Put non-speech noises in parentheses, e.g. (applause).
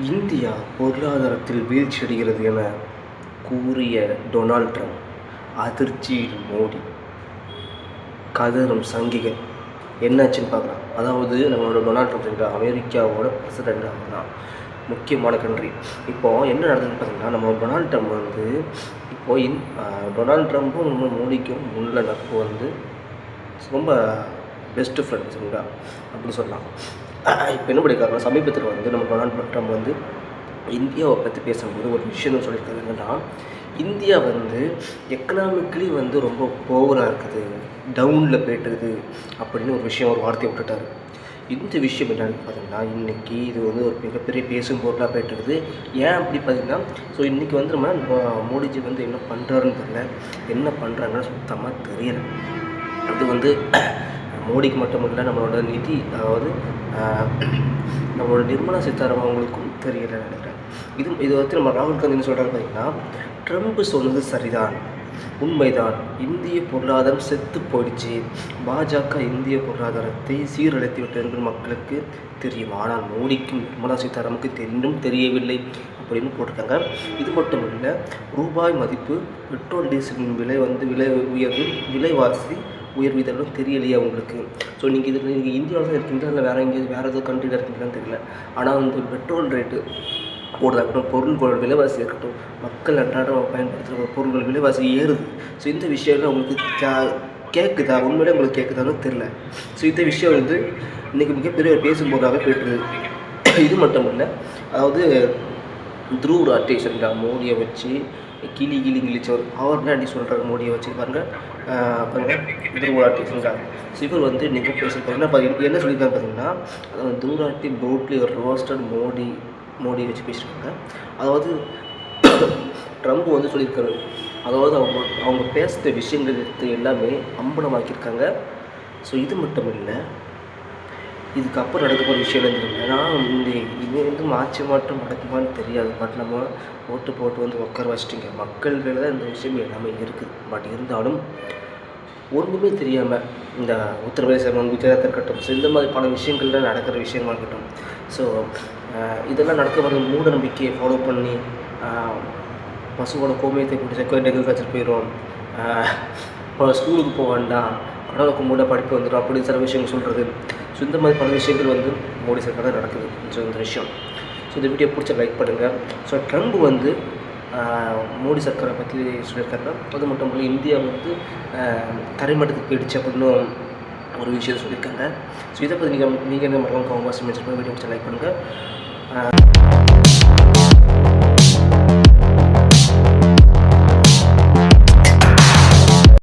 India பொருளாதாரத்தில் வீழ்ச்சியடைகிறது என கூறிய டொனால்ட் ட்ரம்ப் அதிர்ச்சியில் மோடி. கதறும் சங்கிகள். என்னாச்சுன்னு பார்க்கலாம். அதாவது நம்மளோட டொனால்ட் ட்ரம்ப் என்ற அமெரிக்காவோட பிரசிடெண்ட் அவர் தான் முக்கியமான கண்ட்ரி இப்போது என்ன நடந்ததுன்னு பார்த்தீங்கன்னா நம்ம டொனால்ட் ட்ரம்ப் வந்து இப்போது இன் டொனால்ட் ட்ரம்ப்பும் நம்ம மோடிக்கும் உள்ள நட்பு வந்து ரொம்ப பெஸ்ட்டு ஃப்ரெண்ட்ஸுங்களா அப்படின்னு சொல்லலாம். இப்போ என்ன பண்ணியிருக்காருன்னா சமீபத்தில் வந்து நம்ம டொனால்ட் ட்ரம்ப் வந்து இந்தியாவை பற்றி பேசும்போது ஒரு விஷயம் சொல்லியிருக்காரு என்னன்னா இந்தியா வந்து எக்கனாமிக்கலி வந்து ரொம்ப போவராக இருக்குது. டவுனில் போயிட்டுருது அப்படின்னு ஒரு விஷயம் ஒரு வார்த்தையை விட்டுட்டாரு. இந்த விஷயம் என்னன்னு பார்த்தீங்கன்னா இன்றைக்கி இது வந்து ஒரு மிகப்பெரிய பேசும் பொருளாக போயிட்டுருக்குது ஏன் அப்படி பார்த்தீங்கன்னா ஸோ இன்றைக்கி வந்து நம்ம மோடிஜி வந்து என்ன பண்ணுறாருன்னு தெரியல. என்ன பண்ணுறாங்கன்னு சுத்தமாக தெரியலை. அது வந்து மோடிக்கு மட்டும் இல்லை நம்மளோட நிதி அதாவது (clears throat) நம்மளோட நிர்மலா சீதாராமன் அவங்களுக்கும் தெரியல நினைக்கிறேன். இது இதை வந்து நம்ம ராகுல் காந்தி என்ன சொல்கிறாரு பார்த்தீங்கன்னா ட்ரம்ப் சொன்னது சரிதான் உண்மைதான். இந்திய பொருளாதாரம் செத்து போயிடுச்சு. பாஜக இந்திய பொருளாதாரத்தை சீரழித்து விட்டது என்று மக்களுக்கு தெரியும். ஆனால் மோடிக்கும் நிர்மலா சீதாராமுக்கு தெரிந்தும் தெரியவில்லை அப்படின்னு போட்டிருக்காங்க. இது மட்டும் இல்லை ரூபாய் மதிப்பு பெட்ரோல் டீசலின் விலை வந்து விலை உயர்வு விலைவாசி உயர்வு இதெல்லாம் தெரியலையே உங்களுக்கு ஸோ நீங்கள் இதில் நீங்கள் இந்தியாவில் தான் இருக்கீங்களா? இல்லை வேறு எங்கேயாவது வேறு ஏதோ கண்ட்ரியில் இருக்கீங்களான்னு தெரியல. ஆனால் வந்து பெட்ரோல் ரேட்டு போடுறதா இருக்கட்டும் பொருள்களோட விலைவாசி இருக்கட்டும் மக்கள் அன்றாடம் பயன்படுத்துகிற பொருள்கள் விலைவாசி ஏறுது. ஸோ இந்த விஷயம்லாம் அவங்களுக்கு கே- கேட்குதா உண்மையிலே உங்களுக்கு கேட்குதான்னு தெரில ஸோ இந்த விஷயம் வந்து இன்றைக்கி மிகப்பெரிய ஒரு பேசும் போயிட்டுருது இது மட்டும் இல்லை அதாவது துருவ் ராட்டேஷ் மோடியை வச்சு கிளி கிளி கிழிச்சவர் அவர் தாண்டி சொல்கிறார் மோடியை வச்சு பாருங்க. ஆஹ் பாருங்க சிவர் வந்து நீங்கள் பேசியிருக்காருன்னா என்ன என்ன சொல்லியிருக்காங்க பார்த்தீங்கன்னா அதாவது துருவராட்டி ப்ரோட்லி ஒரு ரோஸ்டட் மோடி மோடி வச்சு பேசியிருக்காங்க. அதாவது ட்ரம்ப் வந்து சொல்லியிருக்காரு. அதாவது அவங்க அவங்க பேசுகிற விஷயங்கள் எடுத்து எல்லாமே அம்பலமாக்கியிருக்காங்க. ஸோ இது மட்டும் இல்லை இதுக்கப்புறம் நடக்க போகிற விஷயம் தெரியும்? ஏன்னா இந்த இது வந்து மாற்றி மாற்றம் நடக்குமான்னு தெரியாது. பட் நம்ம ஓட்டு போட்டு வந்து உட்கார வச்சிட்டிங்க. மக்கள் கையில் தான் இந்த விஷயம் எல்லாமே இருக்குது பட் இருந்தாலும் ஒன்றுமே தெரியாமல் இந்த உத்தரப்பிரதேசம் குஜராத் இருக்கட்டும் ஸோ இந்த மாதிரி பல விஷயங்கள்ல நடக்கிற விஷயமா இருக்கட்டும். ஸோ இதெல்லாம் நடக்க வர மூட நம்பிக்கையை ஃபாலோ பண்ணி பசுவோட கோமியத்தை குடிச்ச டெங்கு காய்ச்சல் போயிடும் ஸ்கூலுக்கு போக வேண்டாம். கடவுளுக்கு மூட படிப்பு வந்துடும் அப்படின்னு சில விஷயங்கள் சொல்கிறது ஸோ இந்த மாதிரி பல விஷயங்கள் வந்து மோடி சர்க்கார் நடக்குது. ஸோ இந்த விஷயம். ஸோ இந்த வீடியோ பிடிச்ச லைக் பண்ணுங்கள் ஸோ ட்ரம்ப் வந்து மோடி சர்க்காரை பற்றி சொல்லியிருக்காங்க அது மட்டும் இல்லை இந்தியா வந்து ஆஹ், தரைமட்டத்துக்கு போயிடுச்சு அப்படின்னு ஒரு விஷயம் சொல்லியிருக்காங்க. ஸோ இதை பற்றி நீங்கள் நீங்கள் என்ன மறக்காம வீடியோ பிடிச்ச லைக் பண்ணுங்கள்